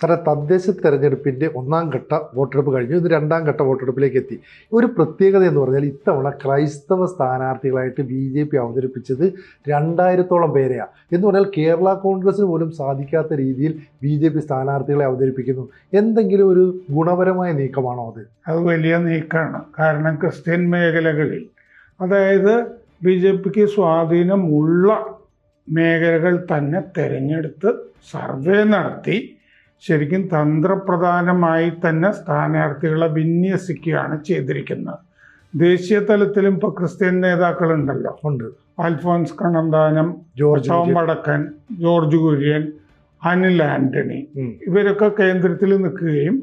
സാറേ തദ്ദേശ തെരഞ്ഞെടുപ്പിന്റെ ഒന്നാം ഘട്ട വോട്ടെടുപ്പ് കഴിഞ്ഞു. ഇത് രണ്ടാം ഘട്ട വോട്ടെടുപ്പിലേക്ക് എത്തി. ഒരു പ്രത്യേകത എന്ന് പറഞ്ഞാൽ ഇത്തവണ ക്രൈസ്തവ സ്ഥാനാർത്ഥികളായിട്ട് ബി ജെ പി അവതരിപ്പിച്ചത് രണ്ടായിരത്തോളം പേരെയാണ് എന്ന് പറഞ്ഞാൽ കേരള കോൺഗ്രസ്സിന് പോലും സാധിക്കാത്ത രീതിയിൽ ബി ജെ പി സ്ഥാനാർത്ഥികളെ അവതരിപ്പിക്കുന്നു. എന്തെങ്കിലും ഒരു ഗുണപരമായ നീക്കമാണോ അത്? അത് വലിയ നീക്കമാണ് കാരണം ക്രിസ്ത്യൻ മേഖലകളിൽ അതായത് ബി ജെ പിക്ക് സ്വാധീനമുള്ള മേഖലകൾ തന്നെ തിരഞ്ഞെടുത്ത് സർവേ നടത്തി ശരിക്കും തന്ത്രപ്രധാനമായി തന്നെ സ്ഥാനാർത്ഥികളെ വിന്യസിക്കുകയാണ് ചെയ്തിരിക്കുന്നത്. ദേശീയ തലത്തിലും ഇപ്പോൾ ക്രിസ്ത്യൻ നേതാക്കളുണ്ടല്ലോ. ഉണ്ട്. Alphons Kannanthanam George. Vadakkan George Kurian Anil Antony ഇവരൊക്കെ കേന്ദ്രത്തിൽ നിൽക്കുകയും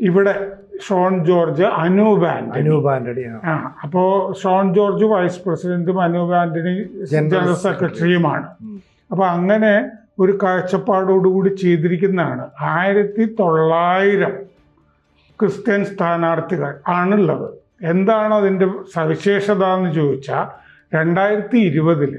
ഇവിടെ Shone George Anoop Antony. Anoop Antony ആ. അപ്പോൾ അപ്പോ ഷോൺ ജോർജ് വൈസ് പ്രസിഡന്റും അനൂപ് ആന്റണി ജനറൽ സെക്രട്ടറിയുമാണ്. അപ്പോൾ അപ്പൊ അങ്ങനെ ഒരു കാഴ്ചപ്പാടോടുകൂടി ചെയ്തിരിക്കുന്നതാണ്. ആയിരത്തി തൊള്ളായിരം ക്രിസ്ത്യൻ സ്ഥാനാർത്ഥികൾ ആണുള്ളത്. എന്താണ് അതിന്റെ സവിശേഷത എന്ന് ചോദിച്ചാൽ രണ്ടായിരത്തി ഇരുപതിൽ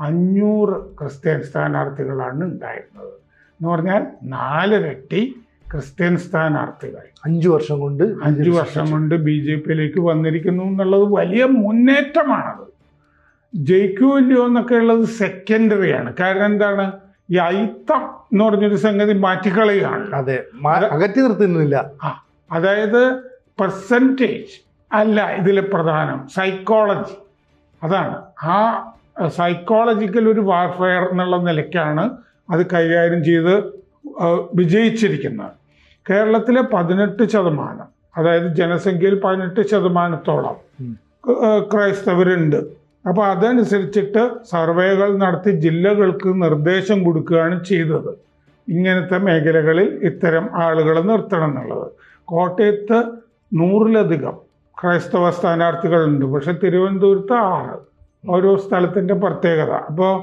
അഞ്ഞൂറ് ക്രിസ്ത്യൻ സ്ഥാനാർത്ഥികളാണ് ഉണ്ടായിരുന്നത്. എന്ന് പറഞ്ഞാൽ നാലിരട്ടി ക്രിസ്ത്യൻ സ്ഥാനാർത്ഥികൾ. അഞ്ചു വർഷം കൊണ്ട് അഞ്ചു വർഷം കൊണ്ട് ബി ജെ പിയിലേക്ക് വന്നിരിക്കുന്നു എന്നുള്ളത് വലിയ മുന്നേറ്റമാണത്. ജയിക്കുമല്ലോ എന്നൊക്കെ ഉള്ളത് സെക്കൻഡറിയാണ് കാരണം എന്താണ്? ഈ അയിത്തം എന്ന് പറഞ്ഞൊരു സംഗതി മാറ്റിക്കളയുകയാണ്. അതെ അകറ്റി നിർത്തുന്നില്ല. അതായത് പെർസെന്റേജ് അല്ല ഇതിൽ പ്രധാനം സൈക്കോളജി അതാണ്. ആ സൈക്കോളജിക്കൽ ഒരു വാർഫെയർ എന്നുള്ള നിലയ്ക്കാണ് അത് കൈകാര്യം ചെയ്ത് വിജയിച്ചിരിക്കുന്നത്. കേരളത്തിലെ പതിനെട്ട് ശതമാനം അതായത് ജനസംഖ്യയിൽ പതിനെട്ട് ശതമാനത്തോളം ക്രൈസ്തവരുണ്ട്. അപ്പോൾ അതനുസരിച്ചിട്ട് സർവേകൾ നടത്തി ജില്ലകൾക്ക് നിർദ്ദേശം കൊടുക്കുകയാണ് ചെയ്തത്. ഇങ്ങനത്തെ മേഖലകളിൽ ഇത്തരം ആളുകളെ നിർത്തണം എന്നുള്ളത്. കോട്ടയത്ത് നൂറിലധികം ക്രൈസ്തവ സ്ഥാനാർത്ഥികളുണ്ട്. പക്ഷെ തിരുവനന്തപുരത്ത് ആറ്. ഓരോ സ്ഥലത്തിന്റെ പ്രത്യേകത. അപ്പോൾ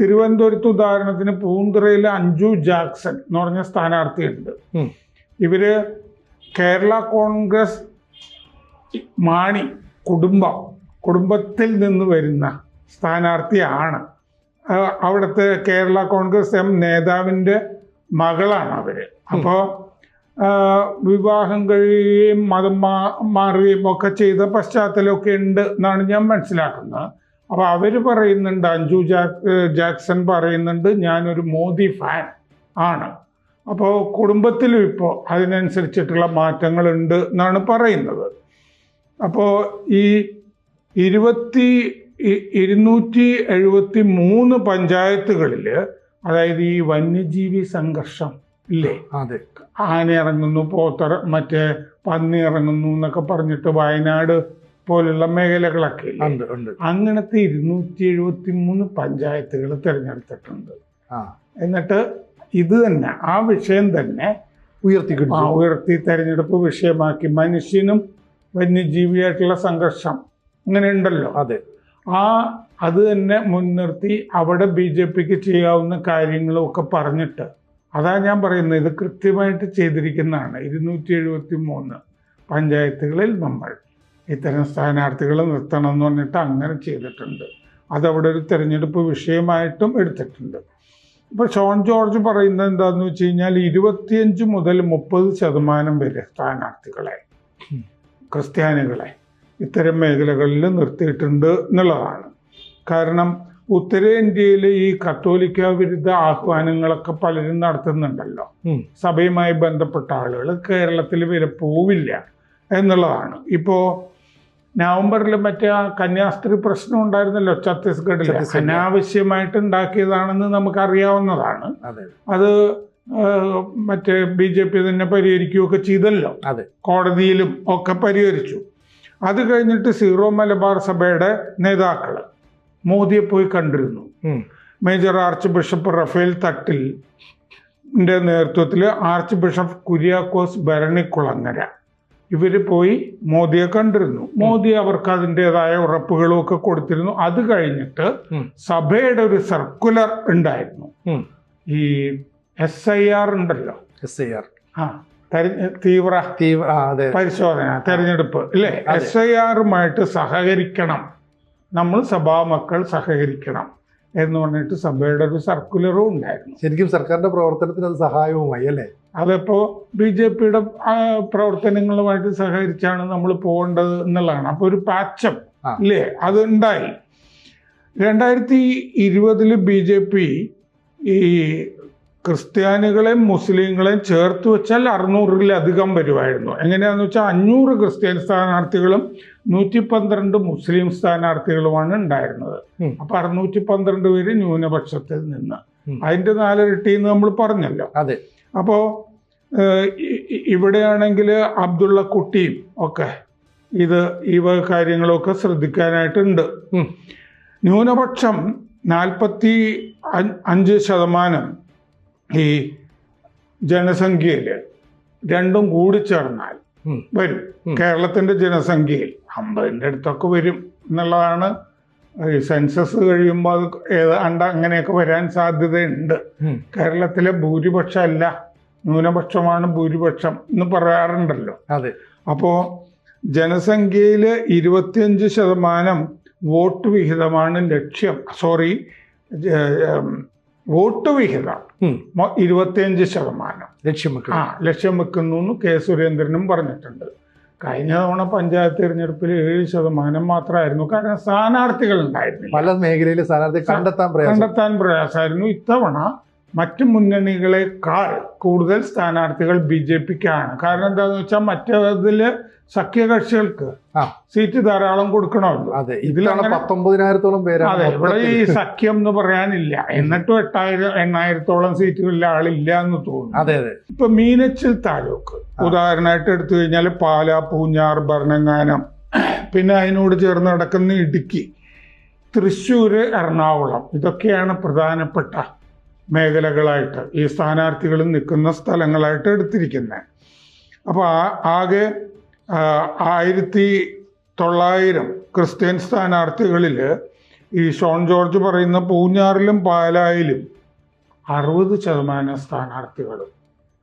തിരുവനന്തപുരത്ത് ഉദാഹരണത്തിന് പൂന്തുറയിൽ അഞ്ജു ജാക്സൺ എന്ന് പറഞ്ഞ സ്ഥാനാർത്ഥിയുണ്ട്. ഇവർ കേരള കോൺഗ്രസ് മാണി കുടുംബം കുടുംബത്തിൽ നിന്ന് വരുന്ന സ്ഥാനാർത്ഥിയാണ്. അവിടുത്തെ കേരള കോൺഗ്രസ് എം നേതാവിന്റെ മകളാണ് അവർ അപ്പോൾ വിവാഹം കഴിയുകയും മതം മാ മാറുകയും ഒക്കെ ചെയ്ത പശ്ചാത്തലമൊക്കെ ഉണ്ട് എന്നാണ് ഞാൻ മനസ്സിലാക്കുന്നത്. അപ്പോൾ അവർ പറയുന്നുണ്ട് അഞ്ജു ജാക്ക് ജാക്സൺ പറയുന്നുണ്ട് ഞാനൊരു മോദി ഫാൻ ആണ്. അപ്പോൾ കുടുംബത്തിലും ഇപ്പോൾ അതിനനുസരിച്ചിട്ടുള്ള മാറ്റങ്ങളുണ്ട് എന്നാണ് പറയുന്നത്. അപ്പോൾ ഈ ഇരുപത്തി ഇരുന്നൂറ്റി എഴുപത്തി മൂന്ന് പഞ്ചായത്തുകളിൽ അതായത് ഈ വന്യജീവി സംഘർഷം ഇല്ലേ? അതെ. ആന ഇറങ്ങുന്നു പോത്തർ മറ്റേ പന്നി ഇറങ്ങുന്നു എന്നൊക്കെ പറഞ്ഞിട്ട് വയനാട് പോലുള്ള മേഖലകളൊക്കെ ഉണ്ട് ഉണ്ട്. അങ്ങനത്തെ ഇരുന്നൂറ്റി എഴുപത്തി മൂന്ന് പഞ്ചായത്തുകൾ തിരഞ്ഞെടുത്തിട്ടുണ്ട്. എന്നിട്ട് ഇത് തന്നെ ആ വിഷയം തന്നെ ഉയർത്തി ഉയർത്തി തെരഞ്ഞെടുപ്പ് വിഷയമാക്കി മനുഷ്യനും വന്യജീവിയായിട്ടുള്ള സംഘർഷം അങ്ങനെ ഉണ്ടല്ലോ അതെ. ആ അത് തന്നെ മുൻനിർത്തി അവിടെ ബി ജെ പിക്ക് ചെയ്യാവുന്ന കാര്യങ്ങളും ഒക്കെ പറഞ്ഞിട്ട്. അതാ ഞാൻ പറയുന്നത്. ഇത് കൃത്യമായിട്ട് ചെയ്തിരിക്കുന്നതാണ്. ഇരുന്നൂറ്റി എഴുപത്തി മൂന്ന് പഞ്ചായത്തുകളിൽ നമ്മൾ ഇത്തരം സ്ഥാനാർത്ഥികളെ നിർത്തണം എന്ന് പറഞ്ഞിട്ട് അങ്ങനെ ചെയ്തിട്ടുണ്ട്. അതവിടെ ഒരു തിരഞ്ഞെടുപ്പ് വിഷയമായിട്ടും എടുത്തിട്ടുണ്ട്. ഇപ്പോൾ ഷോൺ ജോർജ് പറയുന്നത് എന്താണെന്ന് വെച്ച് കഴിഞ്ഞാൽ ഇരുപത്തിയഞ്ച് മുതൽ മുപ്പത് ശതമാനം വരെ സ്ഥാനാർത്ഥികളെ ക്രിസ്ത്യാനികളെ ഇത്തരം മേഖലകളിൽ നിർത്തിയിട്ടുണ്ട് എന്നുള്ളതാണ്. കാരണം ഉത്തരേന്ത്യയിൽ ഈ കത്തോലിക്ക വിരുദ്ധ ആഹ്വാനങ്ങളൊക്കെ പലരും നടത്തുന്നുണ്ടല്ലോ. സഭയുമായി ബന്ധപ്പെട്ട ആളുകൾ കേരളത്തിൽ വരെ പോവില്ല എന്നുള്ളതാണ്. ഇപ്പോൾ നവംബറിൽ മറ്റേ ആ കന്യാസ്ത്രീ പ്രശ്നം ഉണ്ടായിരുന്നല്ലോ ഛത്തീസ്ഗഡിൽ. അനാവശ്യമായിട്ട് ഉണ്ടാക്കിയതാണെന്ന് നമുക്കറിയാവുന്നതാണ്. അതെ. മറ്റേ ബി ജെ പി തന്നെ പരിഹരിക്കുകയൊക്കെ ചെയ്തല്ലോ. കോടതിയിലും ഒക്കെ പരിഹരിച്ചു. അത് കഴിഞ്ഞിട്ട് സീറോ മലബാർ സഭയുടെ നേതാക്കൾ മോദിയെ പോയി കണ്ടിരുന്നു. Major archbishop Rafale Thattil നേതൃത്വത്തിൽ ആർച്ച് ബിഷപ്പ് കുര്യാക്കോസ് ഭരണിക്കുളങ്ങര. ഇവർ പോയി മോദിയെ കണ്ടിരുന്നു. മോദി അവർക്ക് അതിന്റെതായ ഉറപ്പുകളും ഒക്കെ കൊടുത്തിരുന്നു. അത് കഴിഞ്ഞിട്ട് സഭയുടെ ഒരു സർക്കുലർ ഉണ്ടായിരുന്നു. ഈ എസ് ഐ ആർ ഉണ്ടല്ലോ. S I R. ആ. തീവ്ര തീവ്ര അതെ. പരിശോധന തെരഞ്ഞെടുപ്പ് ഇല്ലേ. എസ് ഐ ആറുമായിട്ട് സഹകരിക്കണം. നമ്മൾ സഭാമക്കൾ സഹകരിക്കണം എന്ന് പറഞ്ഞിട്ട് സഭയുടെ ഒരു സർക്കുലറും ഉണ്ടായിരുന്നു. ശരിക്കും സർക്കാരിന്റെ പ്രവർത്തനത്തിന് അത് സഹായവുമായി അല്ലേ? അതിപ്പോൾ ബി ജെ പിയുടെ പ്രവർത്തനങ്ങളുമായിട്ട് സഹകരിച്ചാണ് നമ്മൾ പോകേണ്ടത് എന്നുള്ളതാണ്. അപ്പോൾ ഒരു പാച്ചം. ഇല്ലേ? അത് ഉണ്ടായി. രണ്ടായിരത്തി ഇരുപതിൽ ബി ജെ പി ഈ ക്രിസ്ത്യാനികളെയും മുസ്ലിങ്ങളെയും ചേർത്ത് വെച്ചാൽ അറുന്നൂറിലധികം വരുമായിരുന്നു. എങ്ങനെയാന്ന് വെച്ചാൽ അഞ്ഞൂറ് ക്രിസ്ത്യൻ സ്ഥാനാർത്ഥികളും നൂറ്റി പന്ത്രണ്ട് മുസ്ലിം സ്ഥാനാർത്ഥികളുമാണ് ഉണ്ടായിരുന്നത്. അപ്പൊ അറുന്നൂറ്റി പന്ത്രണ്ട് പേര് ന്യൂനപക്ഷത്തിൽ നിന്ന്. അതിന്റെ നാലിരട്ടി എന്ന് നമ്മൾ പറഞ്ഞല്ലോ. അതെ. അപ്പോ ഇവിടെയാണെങ്കിൽ അബ്ദുള്ള കുട്ടിയും ഒക്കെ ഇത് ഈ വക കാര്യങ്ങളൊക്കെ ശ്രദ്ധിക്കാനായിട്ടുണ്ട്. ന്യൂനപക്ഷം നാൽപ്പത്തി അഞ്ച് ശതമാനം ഈ ജനസംഖ്യയിൽ രണ്ടും കൂടി ചേർന്നാൽ. വരും. കേരളത്തിന്റെ ജനസംഖ്യയിൽ അമ്പതിന്റെ അടുത്തൊക്കെ വരും എന്നുള്ളതാണ് ഈ സെൻസസ് കഴിയുമ്പോൾ അത് ഏതാണ്ട് അങ്ങനെയൊക്കെ വരാൻ സാധ്യതയുണ്ട്. കേരളത്തിലെ ഭൂരിപക്ഷമല്ല ന്യൂനപക്ഷമാണ് ഭൂരിപക്ഷം എന്ന് പറയാറുണ്ടല്ലോ. അതെ. അപ്പോൾ ജനസംഖ്യയിൽ ഇരുപത്തിയഞ്ച് ശതമാനം വോട്ട് വിഹിതമാണ് ലക്ഷ്യം. സോറി വോട്ട് വിഹിതം. ഇരുപത്തിയഞ്ച് ശതമാനം. ലക്ഷ്യം വെക്കുന്നു ആ ലക്ഷ്യം വെക്കുന്നു എന്ന് കെ സുരേന്ദ്രനും പറഞ്ഞിട്ടുണ്ട്. കഴിഞ്ഞ തവണ പഞ്ചായത്ത് തിരഞ്ഞെടുപ്പിൽ ഏഴ് ശതമാനം മാത്രമായിരുന്നു. കാരണം സ്ഥാനാർത്ഥികൾ ഉണ്ടായിരുന്നു പല മേഖലയിൽ സ്ഥാനാർത്ഥി കണ്ടെത്താൻ കണ്ടെത്താൻ പ്രയാസമായിരുന്നു. ഇത്തവണ മറ്റ് മുന്നണികളെക്കാൾ കൂടുതൽ സ്ഥാനാർത്ഥികൾ ബി ജെ പിക്കാണ്. കാരണം എന്താണെന്ന് വെച്ചാൽ മറ്റേതിൽ സഖ്യകക്ഷികൾക്ക്. സീറ്റ് ധാരാളം കൊടുക്കണമല്ലോ. അതെ ഇതിലാണ് പത്തൊമ്പതിനായിരത്തോളം പേരാണ് അതെ ഇവിടെ ഈ. സഖ്യം എന്ന് പറയാനില്ല. എന്നിട്ടും എട്ടായിരം എണ്ണായിരത്തോളം സീറ്റുകളിൽ ആളില്ല എന്ന് തോന്നുന്നു. അതെ അതെ. ഇപ്പൊ മീനച്ചിൽ താലൂക്ക്. ഉദാഹരണമായിട്ട് എടുത്തു കഴിഞ്ഞാൽ പാല പൂഞ്ഞാർ ഭരണങ്ങാനം പിന്നെ അതിനോട് ചേർന്ന് നടക്കുന്ന ഇടുക്കി തൃശ്ശൂര് എറണാകുളം. ഇതൊക്കെയാണ് പ്രധാനപ്പെട്ട മേഖലകളായിട്ട് ഈ സ്ഥാനാർത്ഥികൾ നിൽക്കുന്ന സ്ഥലങ്ങളായിട്ട് എടുത്തിരിക്കുന്നത്. അപ്പോൾ ആകെ ആയിരത്തി തൊള്ളായിരം ക്രിസ്ത്യൻ സ്ഥാനാർത്ഥികളിൽ ഈ ഷോൺ ജോർജ് പറയുന്ന പൂഞ്ഞാറിലും പാലായിലും അറുപത് ശതമാനം സ്ഥാനാർത്ഥികളും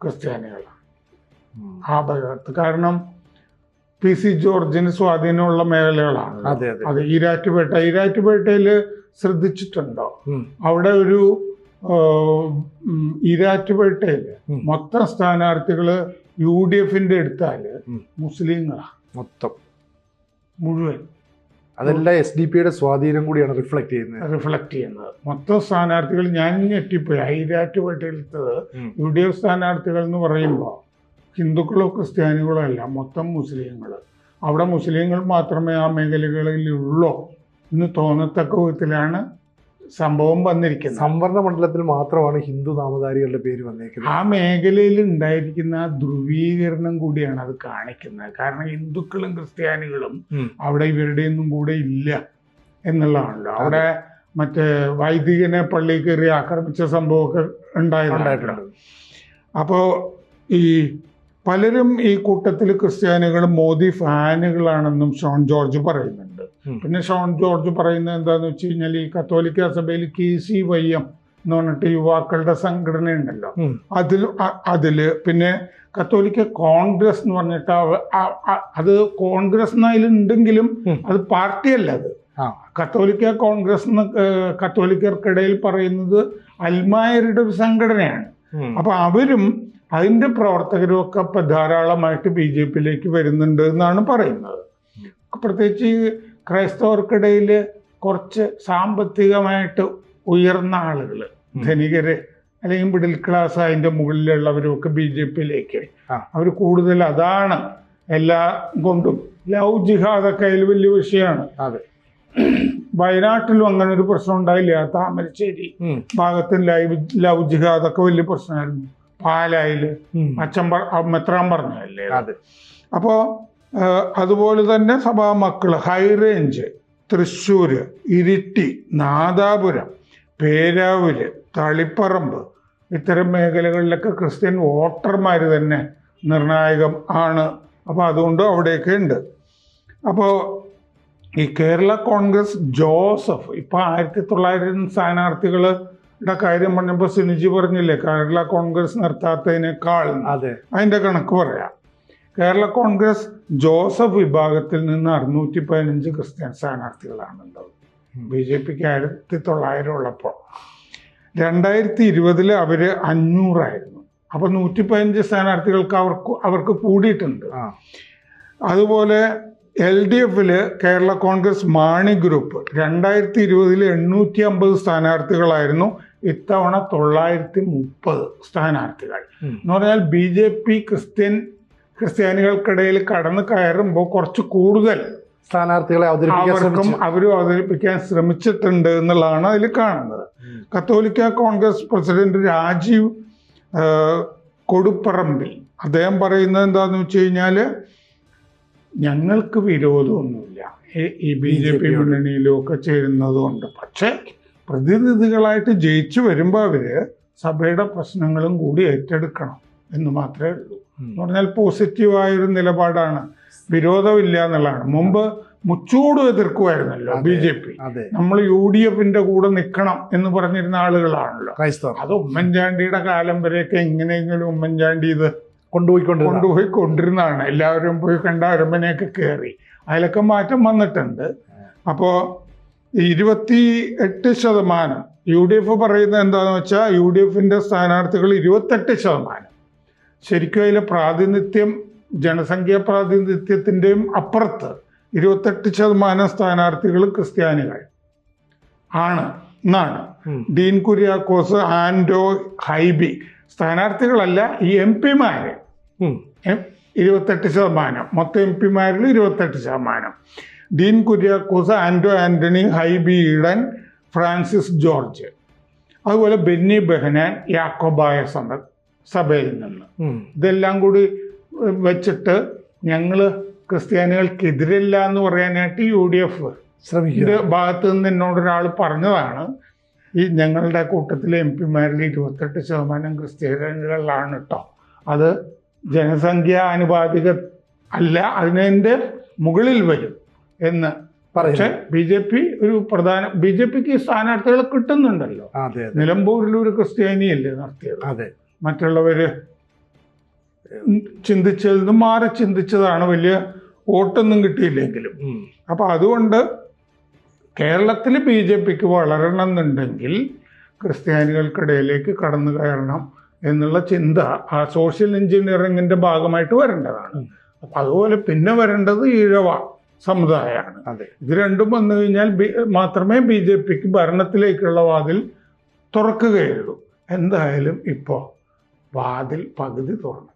ക്രിസ്ത്യാനികളാണ്. ആ ഭാഗത്ത്. കാരണം പി സി ജോർജിന് സ്വാധീനമുള്ള മേഖലകളാണ്. അതെ ഈരാറ്റുപേട്ട. ഈരാറ്റുപേട്ടയിൽ ശ്രദ്ധിച്ചിട്ടുണ്ടോ? അവിടെ ഒരു ഈരാറ്റുപേട്ടയിൽ മൊത്തം സ്ഥാനാർത്ഥികൾ യു ഡി എഫിന്റെ എടുത്താൽ. മുസ്ലിങ്ങളാണ് മൊത്തം. മുഴുവൻ. അതെല്ലാം എസ് ഡി പിയുടെ സ്വാധീനം കൂടിയാണ് റിഫ്ലക്ട് ചെയ്യുന്നത്. റിഫ്ലക്ട് ചെയ്യുന്നത്. മൊത്തം സ്ഥാനാർത്ഥികൾ ഞാൻ ഞെട്ടിപ്പോയി. ഹൈരാറ്റ് പട്ടേലത്തത് യു ഡി എഫ് സ്ഥാനാർത്ഥികൾ എന്ന് പറയുമ്പോൾ ഹിന്ദുക്കളോ ക്രിസ്ത്യാനികളോ അല്ല മൊത്തം മുസ്ലിങ്ങൾ അവിടെ മുസ്ലിങ്ങൾ മാത്രമേ ആ മേഖലകളിൽ ഉള്ളൂ എന്ന് തോന്നത്തക്ക വിധത്തിലാണ് സംഭവം വന്നിരിക്കുന്നത്. സംവരണ മണ്ഡലത്തിൽ മാത്രമാണ് ഹിന്ദു നാമധാരികളുടെ പേര് വന്നിരിക്കുന്നത് ആ മേഖലയിൽ ഉണ്ടായിരിക്കുന്ന ആ ധ്രുവീകരണം കൂടിയാണ് അത് കാണിക്കുന്നത്. കാരണം ഹിന്ദുക്കളും ക്രിസ്ത്യാനികളും അവിടെ ഇവരുടെയൊന്നും കൂടെ ഇല്ല എന്നുള്ളതാണല്ലോ. അവിടെ മറ്റേ വൈദികനെ പള്ളി കയറി ആക്രമിച്ച സംഭവമൊക്കെ ഉണ്ടായിട്ടുണ്ട്. അപ്പോൾ ഈ പലരും ഈ കൂട്ടത്തിൽ ക്രിസ്ത്യാനികളും മോദി ഫാനുകളാണെന്നും ഷോൺ ജോർജ് പറയുന്നുണ്ട്. പിന്നെ ഷോൺ ജോർജ് പറയുന്നത് എന്താന്ന് വെച്ച് കഴിഞ്ഞാൽ ഈ കത്തോലിക്ക സഭയിൽ കെ സി വൈ എം എന്ന് പറഞ്ഞിട്ട് യുവാക്കളുടെ സംഘടന ഉണ്ടല്ലോ അതിൽ അതിൽ പിന്നെ കത്തോലിക്ക കോൺഗ്രസ് എന്ന് പറഞ്ഞിട്ട് അത് കോൺഗ്രസ് എന്നതിലുണ്ടെങ്കിലും. അത് പാർട്ടിയല്ല അത്. കത്തോലിക്ക കോൺഗ്രസ് എന്ന് കത്തോലിക്കർക്കിടയിൽ പറയുന്നത് അൽമായരുടെ ഒരു സംഘടനയാണ്. അപ്പൊ അവരും അതിന്റെ പ്രവർത്തകരും ഒക്കെ ഇപ്പൊ ധാരാളമായിട്ട് ബി ജെ പിയിലേക്ക് വരുന്നുണ്ട് എന്നാണ് പറയുന്നത്. പ്രത്യേകിച്ച് ക്രൈസ്തവർക്കിടയിൽ കുറച്ച് സാമ്പത്തികമായിട്ട് ഉയർന്ന ആളുകൾ. ധനികര് അല്ലെങ്കിൽ മിഡിൽ ക്ലാസ് അതിന്റെ മുകളിലുള്ളവരും ഒക്കെ ബി ജെ പിയിലേക്ക്. അവർ കൂടുതൽ അതാണ് എല്ലാ കൊണ്ടും. ലവ് ജിഹാദൊക്കെ അതിൽ വലിയ വിഷയമാണ്. അതെ. വയനാട്ടിലും അങ്ങനെ ഒരു പ്രശ്നം ഉണ്ടായില്ല. താമരശ്ശേരി. ഭാഗത്ത് ലൈവ് ലവ് ജിഹാദൊക്കെ വലിയ പ്രശ്നമായിരുന്നു. പാലായിൽ ഉം. അച്ഛൻ മെത്രാൻ പറഞ്ഞല്ലേ അതെ. അപ്പോൾ അതുപോലെ തന്നെ സഭാ മക്കൾ ഹൈറേഞ്ച് തൃശ്ശൂർ ഇരിട്ടി നാദാപുരം പേരാവൂര് തളിപ്പറമ്പ് ഇത്തരം മേഖലകളിലൊക്കെ ക്രിസ്ത്യൻ വോട്ടർമാർ തന്നെ നിർണായകം ആണ്. അപ്പോൾ അതുകൊണ്ട് അവിടെയൊക്കെ ഉണ്ട്. അപ്പോൾ ഈ കേരള കോൺഗ്രസ് ജോസഫ് ഇപ്പം ആയിരത്തി തൊള്ളായിരം സ്ഥാനാർത്ഥികളുടെ കാര്യം പറഞ്ഞപ്പോൾ സുനിജി പറഞ്ഞില്ലേ കേരള കോൺഗ്രസ് നിർത്താത്തതിനേക്കാൾ അതെ. അതിന്റെ കണക്ക് പറയാം. കേരള കോൺഗ്രസ് ജോസഫ് വിഭാഗത്തിൽ നിന്ന് അറുന്നൂറ്റി പതിനഞ്ച് ക്രിസ്ത്യൻ സ്ഥാനാർത്ഥികളാണ് ഉള്ളത് ബി ജെ പിക്ക് ആയിരത്തി തൊള്ളായിരം ഉള്ളപ്പോൾ. രണ്ടായിരത്തി ഇരുപതിൽ അവർ അഞ്ഞൂറായിരുന്നു. അപ്പൊ നൂറ്റി പതിനഞ്ച് സ്ഥാനാർത്ഥികൾക്ക് അവർക്ക് അവർക്ക് കൂടിയിട്ടുണ്ട്. അതുപോലെ എൽ ഡി എഫിൽ കേരള കോൺഗ്രസ് മാണി ഗ്രൂപ്പ് രണ്ടായിരത്തി ഇരുപതിൽ എണ്ണൂറ്റി അമ്പത് സ്ഥാനാർത്ഥികളായിരുന്നു. ഇത്തവണ തൊള്ളായിരത്തി മുപ്പത് സ്ഥാനാർത്ഥികൾ. എന്ന് പറഞ്ഞാൽ ബി ജെ പി ക്രിസ്ത്യൻ ക്രിസ്ത്യാനികൾക്കിടയിൽ കടന്നു കയറുമ്പോൾ കുറച്ച് കൂടുതൽ സ്ഥാനാർത്ഥികളെ അവർക്കും അവരും അവതരിപ്പിക്കാൻ ശ്രമിച്ചിട്ടുണ്ട് എന്നുള്ളതാണ് അതിൽ കാണുന്നത്. കത്തോലിക്ക കോൺഗ്രസ് പ്രസിഡന്റ് രാജീവ് കൊടുപ്പറമ്പിൽ അദ്ദേഹം പറയുന്നത് എന്താന്ന് വെച്ച് കഴിഞ്ഞാൽ ഞങ്ങൾക്ക് വിരോധമൊന്നുമില്ല ഈ- ബി ജെ പി മുന്നണിയിലും ഒക്കെ ചേരുന്നതുകൊണ്ട് പക്ഷെ പ്രതിനിധികളായിട്ട് ജയിച്ചു വരുമ്പോൾ അവർ സഭയുടെ പ്രശ്നങ്ങളും കൂടി ഏറ്റെടുക്കണം എന്ന് മാത്രമേ ഉള്ളൂ. എന്ന് പറഞ്ഞാൽ പോസിറ്റീവായൊരു നിലപാടാണ്. വിരോധമില്ല എന്നുള്ളതാണ്. മുമ്പ് മുച്ചൂട് എതിർക്കുമായിരുന്നല്ലോ. B J P. നമ്മൾ യു ഡി എഫിന്റെ കൂടെ നിൽക്കണം എന്ന് പറഞ്ഞിരുന്ന ആളുകളാണല്ലോ. ക്രൈസ്തവർ. അത് ഉമ്മൻചാണ്ടിയുടെ കാലം വരെയൊക്കെ എങ്ങനെയെങ്കിലും ഉമ്മൻചാണ്ടി ഇത് കൊണ്ടുപോയി കൊണ്ടുപോയി കൊണ്ടിരുന്നതാണ് എല്ലാവരും പോയി കണ്ട അരമ്പനെയൊക്കെ കയറി അതിലൊക്കെ മാറ്റം വന്നിട്ടുണ്ട്. അപ്പോൾ ഇരുപത്തി എട്ട് ശതമാനം. യു ഡി എഫ് പറയുന്നത് എന്താണെന്ന് വെച്ചാൽ യു ഡി എഫിന്റെ സ്ഥാനാർത്ഥികൾ ഇരുപത്തെട്ട് ശതമാനം. ശരിക്കും അതിലെ പ്രാതിനിധ്യം ജനസംഖ്യാ പ്രാതിനിധ്യത്തിന്റെയും അപ്പുറത്ത് ഇരുപത്തെട്ട് ശതമാനം സ്ഥാനാർത്ഥികൾ ക്രിസ്ത്യാനികൾ ആണ് എന്നാണ്. ഡീൻ കുര്യാക്കോസ് ആൻഡോ ഹൈബി സ്ഥാനാർത്ഥികളല്ല ഈ എം പിമാര്. ഇരുപത്തെട്ട് ശതമാനം. മൊത്തം എം പിമാരിൽ ഇരുപത്തെട്ട് ശതമാനം. Dean Kuriakose Anto Antony Hibi Eden Francis George. അതുപോലെ ബെന്നി ബെഹനാൻ യാക്കോബായ സഭ സഭയിൽ നിന്ന്. ഇതെല്ലാം കൂടി വെച്ചിട്ട് ഞങ്ങൾ ക്രിസ്ത്യാനികൾക്കെതിരല്ല എന്ന് പറയാനായിട്ട് യു ഡി എഫ് എന്റെ ഭാഗത്ത് നിന്ന് എന്നോട് ഒരാൾ പറഞ്ഞതാണ് ഈ ഞങ്ങളുടെ കൂട്ടത്തിലെ എം പിമാരിൽ ഇരുപത്തെട്ട് ശതമാനം ക്രിസ്ത്യാനികളാണ് കേട്ടോ അത് ജനസംഖ്യ ആനുപാതിക അല്ല അതിനെ മുകളിൽ വരും എന്ന്. പക്ഷെ ബി ജെ പി ഒരു പ്രധാന ബി ജെ പിക്ക് സ്ഥാനാർത്ഥികൾ കിട്ടുന്നുണ്ടല്ലോ. നിലമ്പൂരിൽ ഒരു ക്രിസ്ത്യാനിയല്ലേ നടത്തിയത്? അതെ മറ്റുള്ളവര് ചിന്തിച്ചതിൽ നിന്നും മാറി ചിന്തിച്ചതാണ് വലിയ വോട്ടൊന്നും കിട്ടിയില്ലെങ്കിലും. അപ്പോൾ അതുകൊണ്ട് കേരളത്തിൽ ബി ജെ പിക്ക് വളരണം എന്നുണ്ടെങ്കിൽ ക്രിസ്ത്യാനികൾക്കിടയിലേക്ക് കടന്നു കയറണം എന്നുള്ള ചിന്ത ആ സോഷ്യൽ എഞ്ചിനീയറിംഗിന്റെ ഭാഗമായിട്ട് വരേണ്ടതാണ്. അപ്പം അതുപോലെ പിന്നെ വരേണ്ടത് ഈഴവ സമുദായമാണ് അതെ. ഇത് രണ്ടും വന്നു കഴിഞ്ഞാൽ ബി- മാത്രമേ ബി ജെ പിക്ക് ഭരണത്തിലേക്കുള്ള വാതിൽ തുറക്കുകയുള്ളൂ. എന്തായാലും ഇപ്പോൾ വാതിൽ പകുതി തുറന്നു.